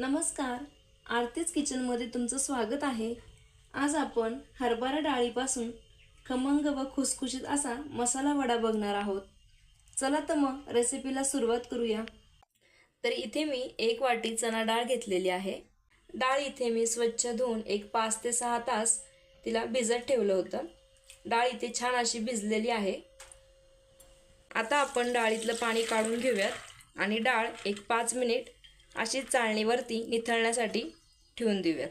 नमस्कार. आरतीच किचनमध्ये तुमचं स्वागत आहे. आज आपण हरभरा डाळीपासून खमंग व खुसखुशीत असा मसाला वडा बघणार आहोत. चला तर मग रेसिपीला सुरुवात करूया. तर इथे मी एक वाटी चणा डाळ घेतलेली आहे. डाळ इथे मी स्वच्छ धुवून एक पाच ते सहा तास तिला भिजत ठेवलं होतं. डाळ इथे छान अशी भिजलेली आहे. आता आपण डाळीतलं पाणी काढून घेऊयात आणि डाळ एक पाच मिनिट अशी चाळणीवरती निथळण्यासाठी ठेवून देऊयात.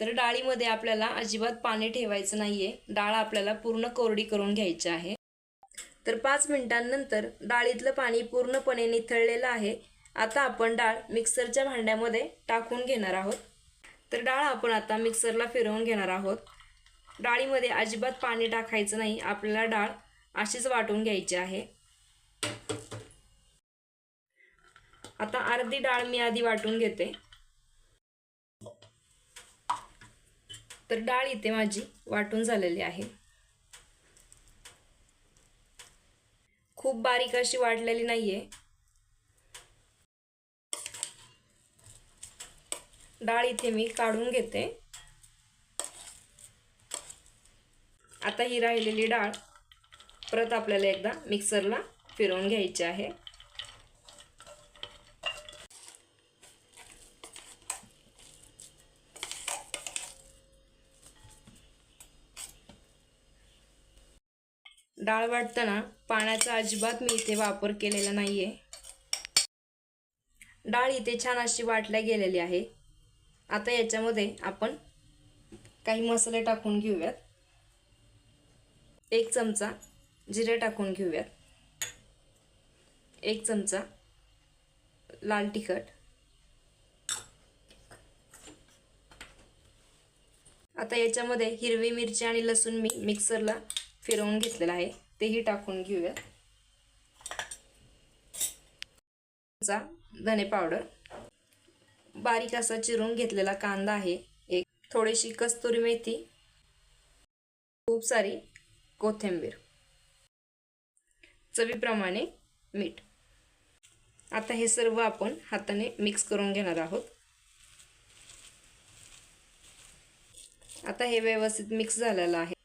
तर डाळीमध्ये आपल्याला अजिबात पाणी ठेवायचं नाही आहे डाळ आपल्याला पूर्ण कोरडी करून घ्यायची आहे. तर पाच मिनिटांनंतर डाळीतलं पाणी पूर्णपणे निथळलेलं आहे. आता आपण डाळ मिक्सरच्या भांड्यामध्ये टाकून घेणार आहोत. तर डाळ आपण आता मिक्सरला फिरवून घेणार आहोत. डाळीमध्ये अजिबात पाणी टाकायचं नाही. आपल्याला डाळ अशीच वाटून घ्यायची आहे. आता अर्धी डाळ मी आधी वाटून घेते. तर डाळ इथे माझी वाटून झालेली आहे. खूप बारीक अशी वाटलेली नाहीये. डाळ इथे मी काढून घेते. आता ही राहिलेली डाळ परत आपल्याला एकदा मिक्सरला फिरवून घ्यायची आहे. डाळ वाटताना पाण्याचा अजिबात मी इथे वापर केलेला नाहीये. डाळ इथे छान अशी वाटल्या गेलेली आहे. आता याच्यामध्ये आपण काही मसाले टाकून घेऊयात. एक चमचा जिरे टाकून घेऊयात. एक चमचा लाल तिखट. आता याच्यामध्ये हिरवी मिरची आणि लसूण मी मिक्सरला फिरवून घेतलेलं आहे. तेही टाकून घेऊयात. धने पावडर बारीक असा चिरून घेतलेला कांदा आहे. एक थोडीशी कस्तुरी मेथी. खूप सारी कोथिंबीर. चवीप्रमाणे मीठ. आता हे सर्व आपण हाताने मिक्स करून घेणार आहोत. आता हे व्यवस्थित मिक्स झालेलं आहे.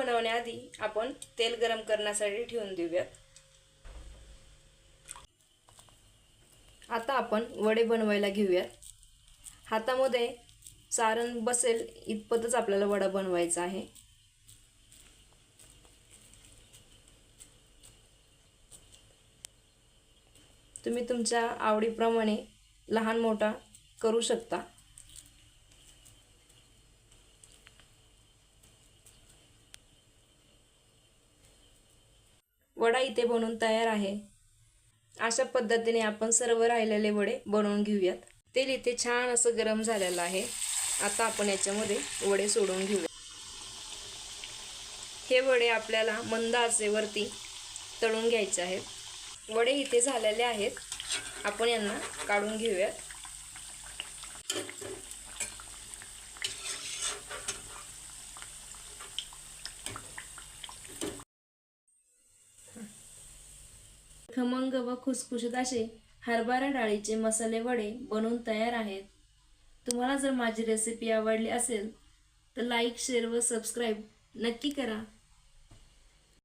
बनवण्याआधी आपण तेल गरम करण्यासाठी ठेवून देऊयात. आता आपण वडे बनवायला घेऊयात. हातामध्ये सारण बसेल इतपतच आपल्याला वडा बनवायचा आहे. तुम्ही तुमच्या आवडीप्रमाणे लहान मोठा करू शकता. वडा इथे बनवून तयार आहे. अशा पद्धतीने आपण सर्व राहिलेले वडे बनवून घेऊयात. तेल इथे छान असं गरम झालेलं आहे. आता आपण याच्यामध्ये वडे सोडून घेऊया. हे वडे आपल्याला मंद आचेवरती तळून घ्यायचे आहेत. वडे इथे झालेले आहेत. आपण यांना काढून घेऊयात. खमंग व खुसखुशीत असे हरभरा डाळीचे मसाले वडे बनवून तयार आहेत. तुम्हाला जर माझी रेसिपी आवडली असेल तर लाईक शेअर व सबस्क्राईब नक्की करा.